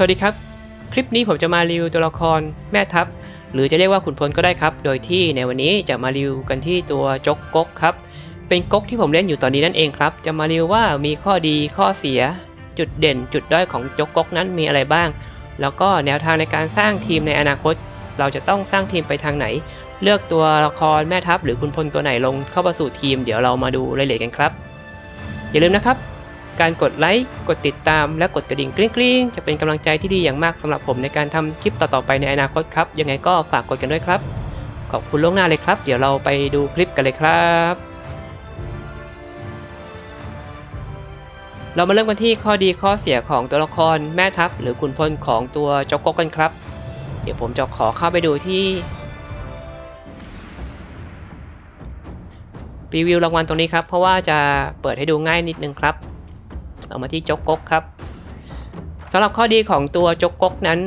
สวัสดีครับ คลิปนี้ผมจะมารีวิวตัวละครแม่ทัพ หรือจะเรียกว่าขุนพลก็ได้ครับ โดยที่ในวันนี้จะมารีวิวกันที่ตัวจกก๊กครับ เป็นก๊กที่ผมเล่นอยู่ตอนนี้นั่นเองครับ จะมารีวิวว่ามีข้อดีข้อเสีย จุดเด่น จุดด้อยของจกก๊กนั้นมีอะไรบ้าง แล้วก็แนวทางในการสร้างทีมในอนาคต เราจะต้องสร้างทีมไปทางไหน เลือกตัวละครแม่ทัพ หรือขุนพลตัวไหนลงเข้ามาสู่ทีม เดี๋ยวเรามาดูรายละเอียดกันครับ อย่าลืมนะครับ การกดไลค์ กดติดตาม และกดกระดิ่งกริ๊งๆ จะเป็นกำลังใจที่ดีอย่างมากสำหรับผมในการทำคลิปต่อๆไปในอนาคตครับ ยังไงก็ฝากกดกันด้วยครับ ขอบคุณล่วงหน้าเลยครับ เดี๋ยวเราไปดูคลิปกันเลยครับ เรามาเริ่มกันที่ข้อดีข้อเสียของตัวละครแม่ทัพ หรือขุนพลของตัวจอกกกกันครับ เดี๋ยวผมจะขอเข้าไปดูที่รีวิวรางวัลตรงนี้ครับ เพราะว่าจะเปิดให้ดูง่ายนิดนึงครับ เรามาที่จกกกครับสำหรับข้อดีของตัวจกกกนั้น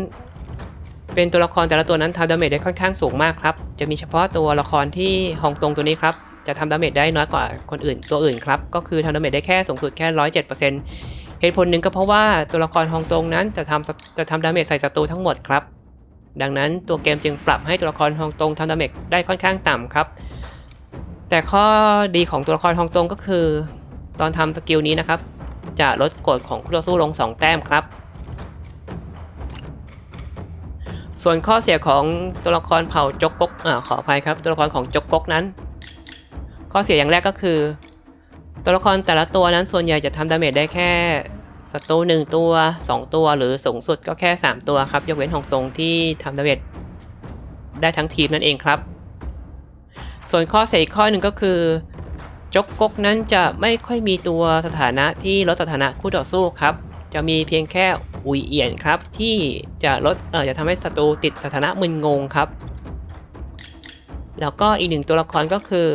เป็นตัวละครแต่ละตัวนั้นทำดาเมจได้ค่อนข้างสูงมากครับ จะมีเฉพาะตัวละครที่ฮองตรงตัวนี้ครับ จะทำดาเมจได้น้อยกว่าคนอื่นตัวอื่นครับ ก็คือทำดาเมจได้แค่สูงสุดแค่ร้อยเจ็ดเปอร์เซ็นต์เหตุผลหนึ่งก็เพราะว่าตัวละครฮองตรงนั้นจะทำจะทำดาเมจใส่ศัตรูทั้งหมดครับ ดังนั้นตัวเกมจึงปรับให้ตัวละครฮองตรงทำดาเมจได้ค่อนข้างต่ำครับ แต่ข้อดีของตัวละครฮองตรงก็คือ ตอนทำสกิลนี้นะครับ จะลดกดของคู่ต่อสู้ลง 2 แต้มครับ ส่วนข้อเสียของตัวละครเผ่าจกกกอขออภัยครับ ตัวละครของจกกกนั้น ข้อเสียอย่างแรกก็คือ ตัวละครแต่ละตัวนั้นส่วนใหญ่จะทำดาเมจได้แค่ศัตรูหนึ่งตัว 2 ตัวหรือสูงสุดก็แค่ 3 ตัวครับ ยกเว้นฮองตรงที่ทำดาเมจได้ทั้งทีมนั่นเองครับ ส่วนข้อเสียอีกข้อหนึ่งก็คือ จกกกนั้นจะไม่ค่อยมีตัวสถานะที่ลดสถานะคู่ต่อสู้ครับ จะมีเพียงแค่อุยเอียนครับ ที่จะลดเอ่อจะทำให้ศัตรูติดสถานะมึนงงครับ แล้วก็อีกหนึ่งตัวละครก็คือ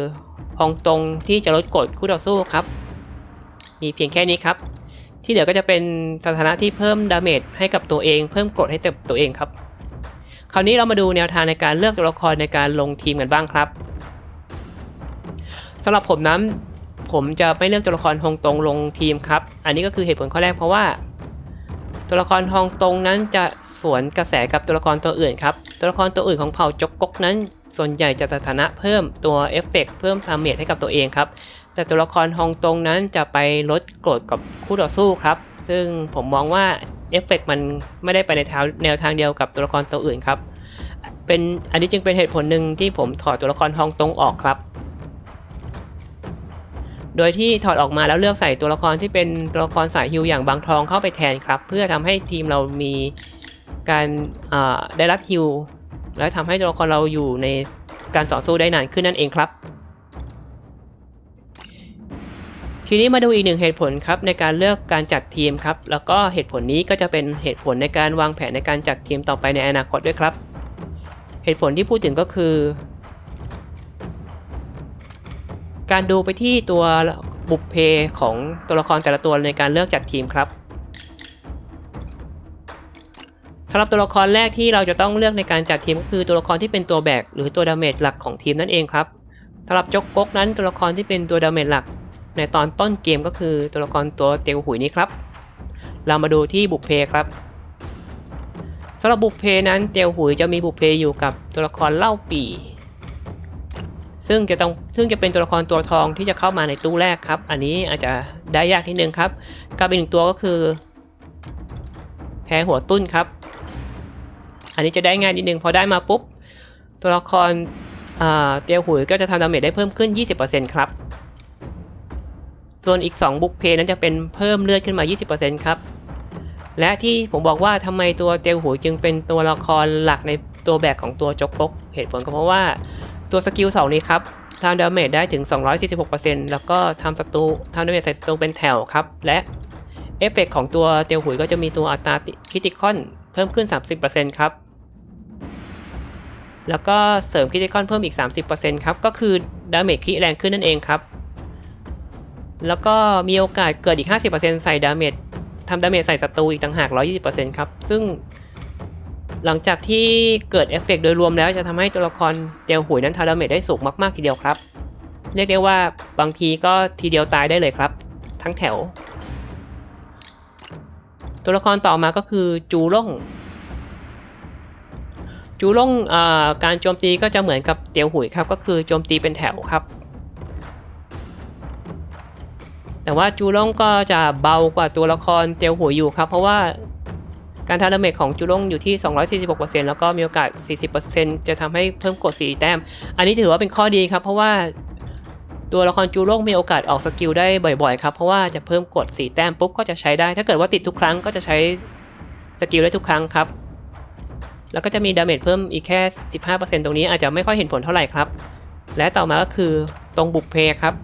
ฮองตรงที่จะลดกดคู่ต่อสู้ครับ มีเพียงแค่นี้ครับ ที่เหลือก็จะเป็นสถานะที่เพิ่มดาเมจให้กับตัวเอง เพิ่มกดให้กับตัวเองครับ คราวนี้เรามาดูแนวทางในการเลือกตัวละครในการลงทีมกันบ้างครับ สำหรับผมนั้นผมจะไม่เลือกตัวละครฮองตงลงทีมครับ อันนี้ก็คือเหตุผลข้อแรกเพราะว่า ตัวละครฮองตงนั้นจะสวนกระแสกับตัวละครตัวอื่นครับ ตัวละครตัวอื่นของเผ่าจกกกนั้น ส่วนใหญ่จะสถานะเพิ่มตัวเอฟเฟกต์เพิ่มดาเมจให้กับตัวเองครับ แต่ตัวละครฮองตงนั้นจะไปลดโกรธกับคู่ต่อสู้ครับ ซึ่งผมมองว่าเอฟเฟกต์มันไม่ได้ไปในทางแนวทางเดียวกับตัวละครตัวอื่นครับ เป็นอันนี้จึงเป็นเหตุผลหนึ่งที่ผมถอดตัวละครฮองตงออกครับ โดยที่ถอดออกมาแล้วเลือกใส่ตัวละครที่เป็นตัวละครสายฮิวอย่างบางทองเข้าไปแทนครับ เพื่อทำให้ทีมเรามีการได้รับฮิวและทำให้ตัวละครเราอยู่ในการต่อสู้ได้นานขึ้นนั่นเองครับ ทีนี้มาดูอีกหนึ่งเหตุผลครับในการเลือกการจัดทีมครับ แล้วก็เหตุผลนี้ก็จะเป็นเหตุผลในการวางแผนในการจัดทีมต่อไปในอนาคตด้วยครับ เหตุผลที่พูดถึงก็คือ การดูไปที่ตัวบุพเพของตัวละครแต่ละตัวในการเลือกจัดทีมครับสำหรับตัวละครแรกที่เราจะต้องเลือกในการจัดทีมก็คือตัวละครที่เป็นตัวแบกหรือตัวดาเมจหลักของทีมนั่นเองครับสำหรับจกกกนั้นตัวละครที่เป็นตัวดาเมจหลัก ในตอนต้นเกมก็คือตัวละครตัวเตียวหุยนี้ครับ เรามาดูที่บุพเพครับสำหรับบุพเพนั้นเตียวหุยจะมีบุพเพอยู่กับตัวละครเล่าปี่ ซึ่งจะต้องซึ่งจะเป็นตัวละครตัวทองที่จะเข้ามาในตู้แรกครับ อันนี้อาจจะได้ยากนิดนึงครับกับอีกหนึ่งตัวก็คือแพ้หัวตุ้นครับ อันนี้จะได้ง่ายนิดนึงพอได้มาปุ๊บ ตัวละครอ่าเตียวหุยก็จะทำดาเมจได้เพิ่มขึ้น 20%ครับ ส่วนอีก 2 บุกเพนั้นจะเป็นเพิ่มเลือดขึ้นมา 20%ครับ และที่ผมบอกว่าทำไมตัวเตียวหุยจึงเป็นตัวละครหลักในตัวแบกของตัวจกกกเหตุผลก็เพราะว่า ตัวสกิล2นี้ครับทำดาเมจได้ถึง 246%แล้วก็ทำศัตรูทำดาเมจใส่ศัตรูเป็นแถวครับ และเอฟเฟกของตัวเตียวหุยก็จะมีตัวอัตราคิติคอนเพิ่มขึ้น 30%ครับ แล้วก็เสริมคิติคอนเพิ่มอีก 30%ครับ ก็คือดาเมจคิแรงขึ้นนั่นเองครับ แล้วก็มีโอกาสเกิดอีก 50%ใส่ดาเมจทำดาเมจใส่ศัตรูอีกต่างหาก 120%ครับ ซึ่ง หลังจากที่เกิดเอฟเฟกต์โดยรวมแล้วจะทำให้ตัวละครเตียวหุยนั้นทาดาเมจได้สูงมากๆทีเดียวครับ เรียกได้ว่าบางทีก็ทีเดียวตายได้เลยครับ ทั้งแถว ตัวละครต่อมาก็คือจูล่ง จูล่งเอ่อการโจมตีก็จะเหมือนกับเตียวหุยครับ ก็คือโจมตีเป็นแถวครับ แต่ว่าจูล่งก็จะเบากว่าตัวละครเตียวหุยอยู่ครับ เพราะว่า การทำดาเมจของจูล่งอยู่ที่ 246%แล้วก็มีโอกาส 40%จะทำให้เพิ่มกด4แต้ม อันนี้ถือว่าเป็นข้อดีครับ เพราะว่าตัวละครจูล่งมีโอกาสออกสกิลได้บ่อยๆครับ เพราะว่าจะเพิ่มกด4แต้มปุ๊บก็จะใช้ได้ ถ้าเกิดว่าติดทุกครั้งก็จะใช้สกิลได้ทุกครั้งครับ แล้วก็จะมีดาเมจเพิ่มอีกแค่ 15%ตรงนี้อาจจะไม่ค่อยเห็นผลเท่าไหร่ครับ และต่อมาก็คือตรงบุกเพครับ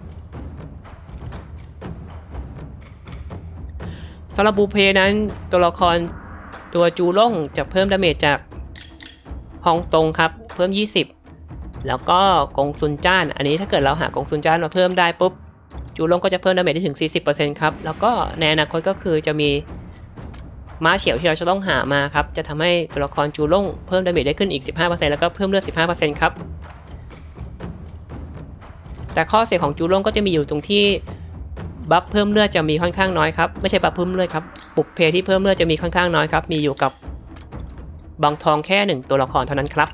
สำหรับบุกเพนั้นตัวละคร ตัวจูล่งจะเพิ่มดาเมจจากฮองตงครับ เพิ่ม 20 แล้วก็กงซุนจ้าน อันนี้ถ้าเกิดเราหากงซุนจ้านมาเพิ่มได้ปุ๊บ จูล่งก็จะเพิ่มดาเมจได้ถึง 40%ครับ แล้วก็ในอนาคตก็คือจะมีม้าเฉียวที่เราจะต้องหามาครับ จะทำให้ตัวละครจูล่งเพิ่มดาเมจได้ขึ้นอีก 15%แล้วก็เพิ่มเลือด 15%ครับ แต่ข้อเสียของจูล่งก็จะมีอยู่ตรงที่ บัฟเพิ่มเลือดจะมีค่อนข้างน้อยครับ ไม่ใช่บัฟเพิ่มเลือดครับปุกเพที่เพิ่มเลือดจะมีค่อนข้างน้อยครับ มีอยู่กับบางทองแค่หนึ่งตัวละครเท่านั้นครับ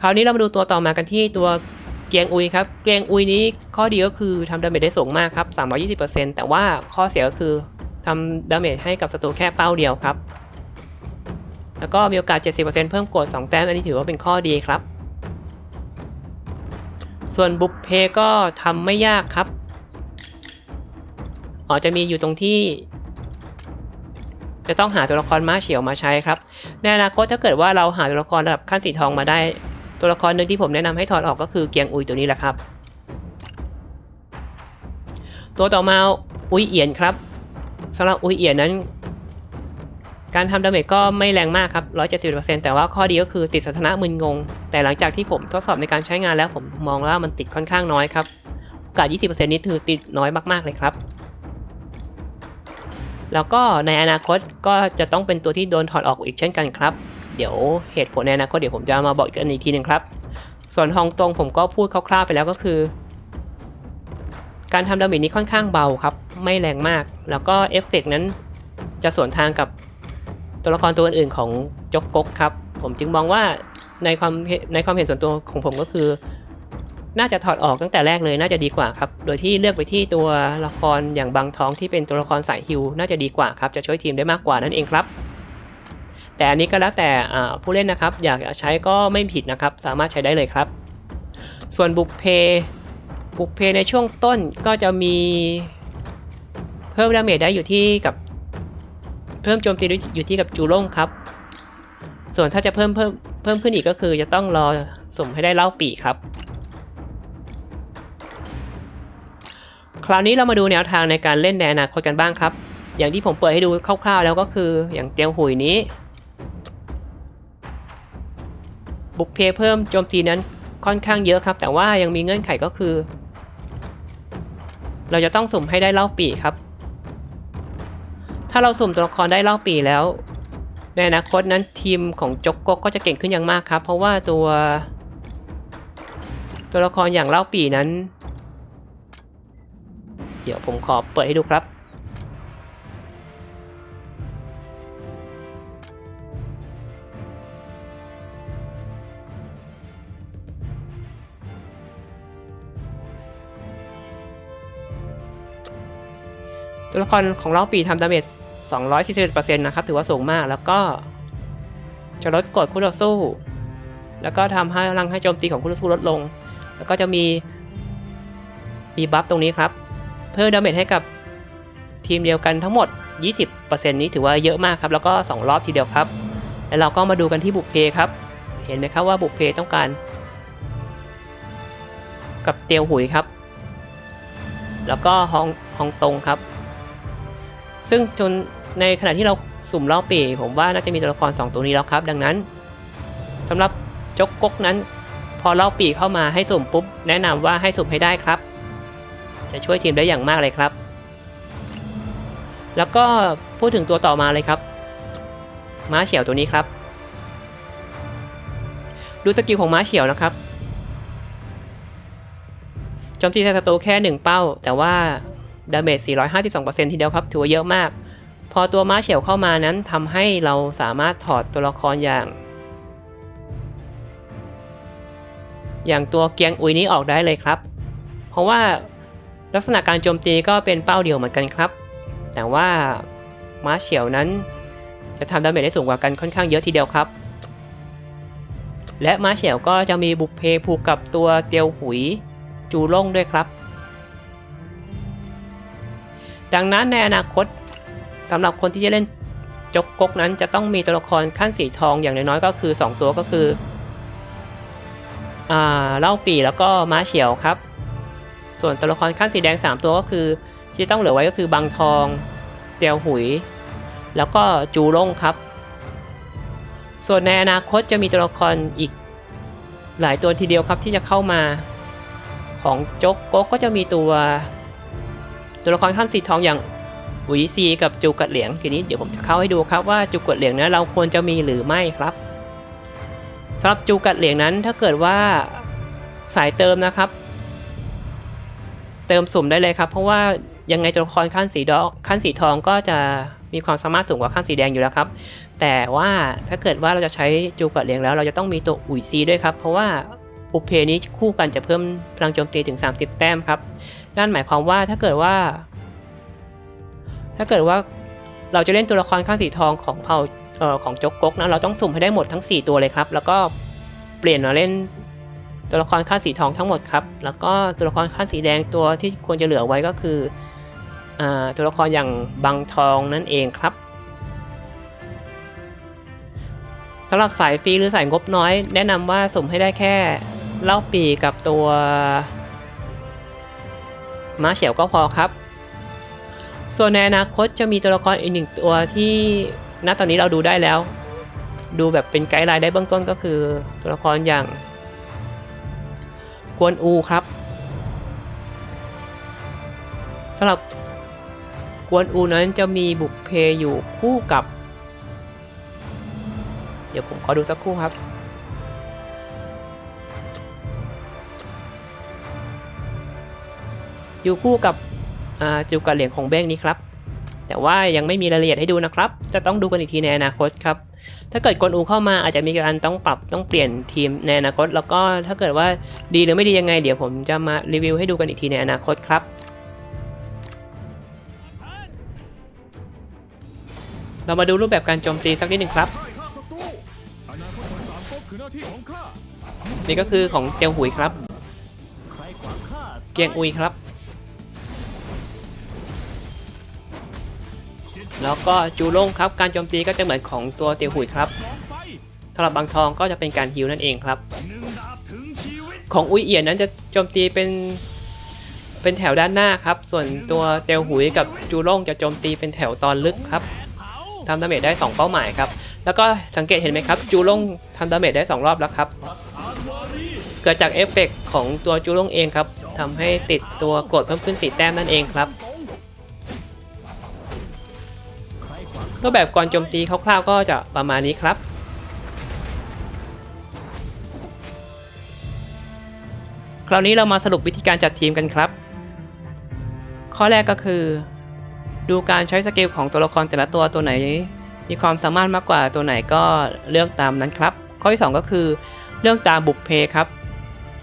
คราวนี้เรามาดูตัวต่อมากันที่ตัวเกียงอุยครับ เกียงอุยนี้ข้อดีก็คือทำดาเมจได้สูงมากครับ 320%แต่ว่าข้อเสียก็คือทำดาเมจให้กับศัตรูแค่เป้าเดียวครับ แล้วก็มีโอกาส 70%เพิ่มกด 2 แต้ม อันนี้ถือว่าเป็นข้อดีครับ ส่วนบุปเพก็ทำไม่ยากครับอ๋อจะมีอยู่ตรงที่ จะต้องหาตัวละครม้าเฉียวมาใช้ครับในอนาคตถ้าเกิดว่าเราหาตัวละครระดับขั้นสีทองมาได้ ตัวละครหนึ่งที่ผมแนะนำให้ถอดออกก็คือเกียงอุยตัวนี้แหละครับ ตัวต่อมาอุยเอียนครับสำหรับอุยเอียนนั้น การทำดาเมจก็ไม่แรงมากครับ 170%แต่ว่าข้อดีก็คือติดสถานะมึนงง แต่หลังจากที่ผมทดสอบในการใช้งานแล้วผมมองว่ามันติดค่อนข้างน้อยครับโอกาส 20%นี้คือติดน้อยมากๆเลยครับ แล้วก็ในอนาคตก็จะต้องเป็นตัวที่โดนถอดออกอีกเช่นกันครับ เดี๋ยวเหตุผลในอนาคตเดี๋ยวผมจะมาบอกอีกอันอีกทีหนึ่งครับ ส่วนฮองตรงผมก็พูดคร่าวๆไปแล้วก็คือ การทำดาเมจนี้ค่อนข้างเบาครับ ไม่แรงมาก แล้วก็เอฟเฟกนั้นจะสวนทางกับ ตัวละครตัวอื่นของจกกกครับ ผมจึงมองว่าในความในความเห็นส่วนตัวของผมก็คือ น่าจะถอดออกตั้งแต่แรกเลยน่าจะดีกว่าครับ โดยที่เลือกไปที่ตัวละครอย่างบางท้องที่เป็นตัวละครสายฮิวน่าจะดีกว่าครับจะช่วยทีมได้มากกว่านั่นเองครับ แต่อันนี้ก็แล้วแต่ผู้เล่นนะครับ อยากใช้ก็ไม่ผิดนะครับ สามารถใช้ได้เลยครับ ส่วนบุกเพบุกเพในช่วงต้นก็จะมีเพิ่มดาเมจได้อยู่ที่กับ เพิ่มโจมตีอยู่ที่กับจูล่งครับ ส่วนถ้าจะเพิ่มเพิ่มเพิ่มขึ้นอีกก็คือจะต้องรอสุ่มให้ได้เล่าปีครับ คราวนี้เรามาดูแนวทางในการเล่นในอนาคตกันบ้างครับ อย่างที่ผมเปิดให้ดูคร่าวๆ แล้วก็คืออย่างเตียวหุยนี้ บุกเพเพิ่มโจมตีนั้นค่อนข้างเยอะครับ แต่ว่ายังมีเงื่อนไขก็คือ เราจะต้องสุ่มให้ได้เล่าปีครับ ถ้าเราสุ่มตัวละครได้เล่าปีแล้ว ในอนาคตนั้นทีมของจกกกก็จะเก่งขึ้นอย่างมากครับ เพราะว่าตัว ตัวละครอย่างเล่าปีนั้น เดี๋ยวผมขอเปิดให้ดูครับตัวละครของเราปีทำดาเมจ 241%นะครับถือว่าสูงมาก แล้วก็จะลดกดคู่ต่อสู้ แล้วก็ทำให้พลังให้โจมตีของคู่ต่อสู้ลดลง แล้วก็จะมีมีบัฟตรงนี้ครับ เพิ่มดาเมจให้กับทีมเดียวกันทั้งหมด 20%นี้ถือว่าเยอะมากครับ แล้วก็ 2 รอบทีเดียวครับ แล้วเราก็มาดูกันที่บุกเพครับ เห็นไหมครับว่าบุกเพต้องการ กับเตียวหุยครับ แล้วก็ฮองฮองตงครับ ซึ่งจน ในขณะที่เราสุ่มเล่าปีผมว่าน่าจะมีตัวละคร 2 ตัวนี้แล้วครับ ดังนั้นสำหรับจกกกนั้น พอเล่าปีเข้ามาให้สุ่มปุ๊บ แนะนำว่าให้สุ่มให้ได้ครับ จะช่วยทีมได้อย่างมากเลยครับ แล้วก็พูดถึงตัวต่อมาเลยครับ ม้าเฉียวตัวนี้ครับ ดูสกิลของม้าเฉียวนะครับโจมตีใส่ศัตรูแค่หนึ่งเป้า แต่ว่าดาเมจ452%ทีเดียวครับ ถือว่าเยอะมาก พอตัวม้าเฉียวเข้ามานั้นทำให้เราสามารถถอดตัวละครอย่าง อย่างตัวเกียงอุยนี้ออกได้เลยครับ เพราะว่าลักษณะการโจมตีก็เป็นเป้าเดียวเหมือนกันครับ แต่ว่าม้าเฉียวนั้น จะทำดาเมจได้สูงกว่ากันค่อนข้างเยอะทีเดียวครับ และม้าเฉียวก็จะมีบุกเพผูกกับตัวเตียวหุยจูล่งด้วยครับ ดังนั้นในอนาคต สำหรับคนที่จะเล่นจกกกนั้นจะต้องมีตัวละครขั้นสีทองอย่างน้อยๆก็คือ 2 ตัวก็คืออ่าเล่าปีแล้วก็ม้าเฉียวครับ ส่วนตัวละครขั้นสีแดง 3 ตัวก็คือ ที่ต้องเหลือไว้ก็คือบังทองเตียวหุย แล้วก็จูล่งครับ ส่วนในอนาคตจะมีตัวละครอีกหลายตัวทีเดียวครับที่จะเข้ามา ของจกก๊กก็จะมีตัว ตัวละครขั้นสีทองอย่าง อุ๋ยซีกับจูกัดเหลียงทีนี้เดี๋ยวผมจะเข้าให้ดูครับว่าจูกัดเหลียงนั้นเราควรจะมีหรือไม่ครับสำหรับจูกัดเหลียงนั้นถ้าเกิดว่าสายเติมนะครับ เติมสุ่มได้เลยครับ เพราะว่ายังไงตัวละครขั้นสีดอกขั้นสีทองก็จะมีความสามารถสูงกว่าขั้นสีแดงอยู่แล้วครับ แต่ว่าถ้าเกิดว่าเราจะใช้จูกัดเหลียงแล้ว เราจะต้องมีตัวอุ๋ยซีด้วยครับ เพราะว่าอุเพนี้คู่กันจะเพิ่มพลังโจมตีถึง 30 แต้มครับ นั่นหมายความว่าถ้าเกิดว่า ถ้าเกิดว่าเราจะเล่นตัวละครข้างสีทองของเผ่าเอ่อของจกกกนะเราต้องสุ่มให้ได้หมดทั้ง 4 ตัวเลยครับ แล้วก็เปลี่ยนมาเล่นตัวละครข้างสีทองทั้งหมดครับ แล้วก็ตัวละครข้างสีแดงตัวที่ควรจะเหลือไว้ก็คืออ่าตัวละครอย่างบังทองนั่นเองครับสำหรับสายฟรีหรือสายงบน้อย แนะนำว่าสุ่มให้ได้แค่เล่าปีกับตัวม้าเฉียวก็พอครับ ส่วนในอนาคตจะมีตัวละครอีกหนึ่งตัวที่ณตอนนี้เราดูได้แล้ว ดูแบบเป็นไกด์ไลน์ได้เบื้องต้นก็คือตัวละครอย่าง กวนอูครับสำหรับกวนอูนั้นจะมีบุกเพอยู่คู่กับ เดี๋ยวผมขอดูสักครู่ครับอยู่คู่กับ จูกะเหลียงของเบ้งนี้ครับ แต่ว่ายังไม่มีรายละเอียดให้ดูนะครับ จะต้องดูกันอีกทีในอนาคตครับ ถ้าเกิดกวนอูเข้ามาอาจจะมีการต้องปรับต้องเปลี่ยนทีมในอนาคต แล้วก็ถ้าเกิดว่าดีหรือไม่ดียังไง เดี๋ยวผมจะมารีวิวให้ดูกันอีกทีในอนาคตครับเรามาดูรูปแบบการโจมตีสักนิดหนึ่งครับ นี่ก็คือของเตียวหุยครับ เกียงอุยครับ แล้วก็จูโล่งครับ การโจมตีก็จะเหมือนของตัวเตียวหุยครับสำหรับบางทองก็จะเป็นการฮิวนั่นเองครับ ของอุยเอียนนั้นจะโจมตีเป็น เป็นแถวด้านหน้าครับ ส่วนตัวเตียวหุยกับจูโล่งจะโจมตีเป็นแถวตอนลึกครับทำดาเมจได้ 2 เป้าหมายครับ แล้วก็สังเกตเห็นไหมครับ จูโล่งทำดาเมจได้ 2 รอบแล้วครับ เกิดจากเอฟเฟกต์ของตัวจูโล่งเองครับทำให้ติดตัวกดเพิ่มขึ้น4แต้มนั่นเองครับ รูปแบบก่อนโจมตีคร่าวๆก็จะประมาณนี้ครับ คราวนี้เรามาสรุปวิธีการจัดทีมกันครับ ข้อแรกก็คือ ดูการใช้สกิลของตัวละครแต่ละตัวตัวไหน มีความสามารถมากกว่าตัวไหนก็เลือกตามนั้นครับ ข้อที่ 2 ก็คือ เลือกตามบุกเพครับ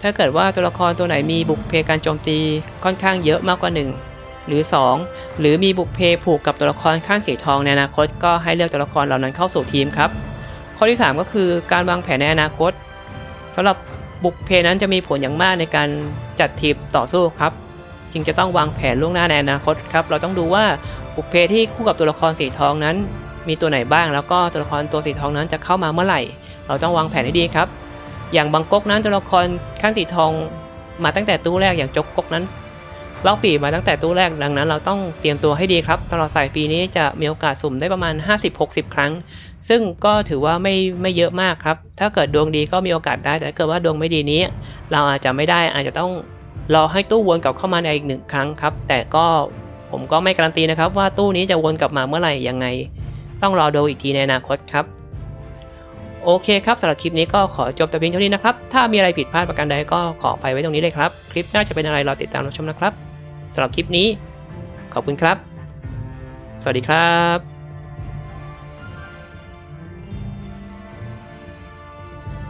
ถ้าเกิดว่าตัวละครตัวไหนมีบุกเพการโจมตีค่อนข้างเยอะมากกว่า 1 หรือ 2 หรือมีบุกเพผูกกับตัวละครข้างสีทองในอนาคต ก็ให้เลือกตัวละครเหล่านั้นเข้าสู่ทีมครับ ข้อที่ 3 ก็คือการวางแผนในอนาคตสำหรับบุกเพนั้นจะมีผลอย่างมากในการจัดทีมต่อสู้ครับจึงจะต้องวางแผนล่วงหน้าในอนาคตครับ เราต้องดูว่าบุกเพที่คู่กับตัวละครสีทองนั้น มีตัวไหนบ้าง แล้วก็ตัวละครตัวสีทองนั้นจะเข้ามาเมื่อไหร่ เราต้องวางแผนให้ดีครับ อย่างบางก๊กนั้นตัวละครข้างสีทองมาตั้งแต่ตู้แรกอย่างจกก๊กนั้น เล่าปีมาตั้งแต่ตู้แรกดังนั้น เราต้องเตรียมตัวให้ดีครับ ตลอดสายปีนี้จะมีโอกาสสุ่มได้ประมาณ 50-60 ครั้ง ซึ่งก็ถือว่าไม่ไม่เยอะมากครับ ถ้าเกิดดวงดีก็มีโอกาสได้ แต่เกิดว่าดวงไม่ดีนี้ เราอาจจะไม่ได้อาจจะต้องรอให้ตู้วนกลับเข้ามาในอีกหนึ่งครั้งครับ แต่ก็ผมก็ไม่การันตีนะครับว่าตู้นี้จะวนกลับมาเมื่อไหร่ยังไง ต้องรอดูอีกทีในอนาคตครับโอเคครับสำหรับคลิปนี้ก็ขอจบแต่เพียงเท่านี้นะครับ ถ้ามีอะไรผิดพลาดประการใดก็ขอไปไว้ตรงนี้เลยครับ คลิปหน้าจะเป็นอะไรรอติดตามรับชมนะครับ สำหรับคลิปนี้ ขอบคุณครับ สวัสดีครับ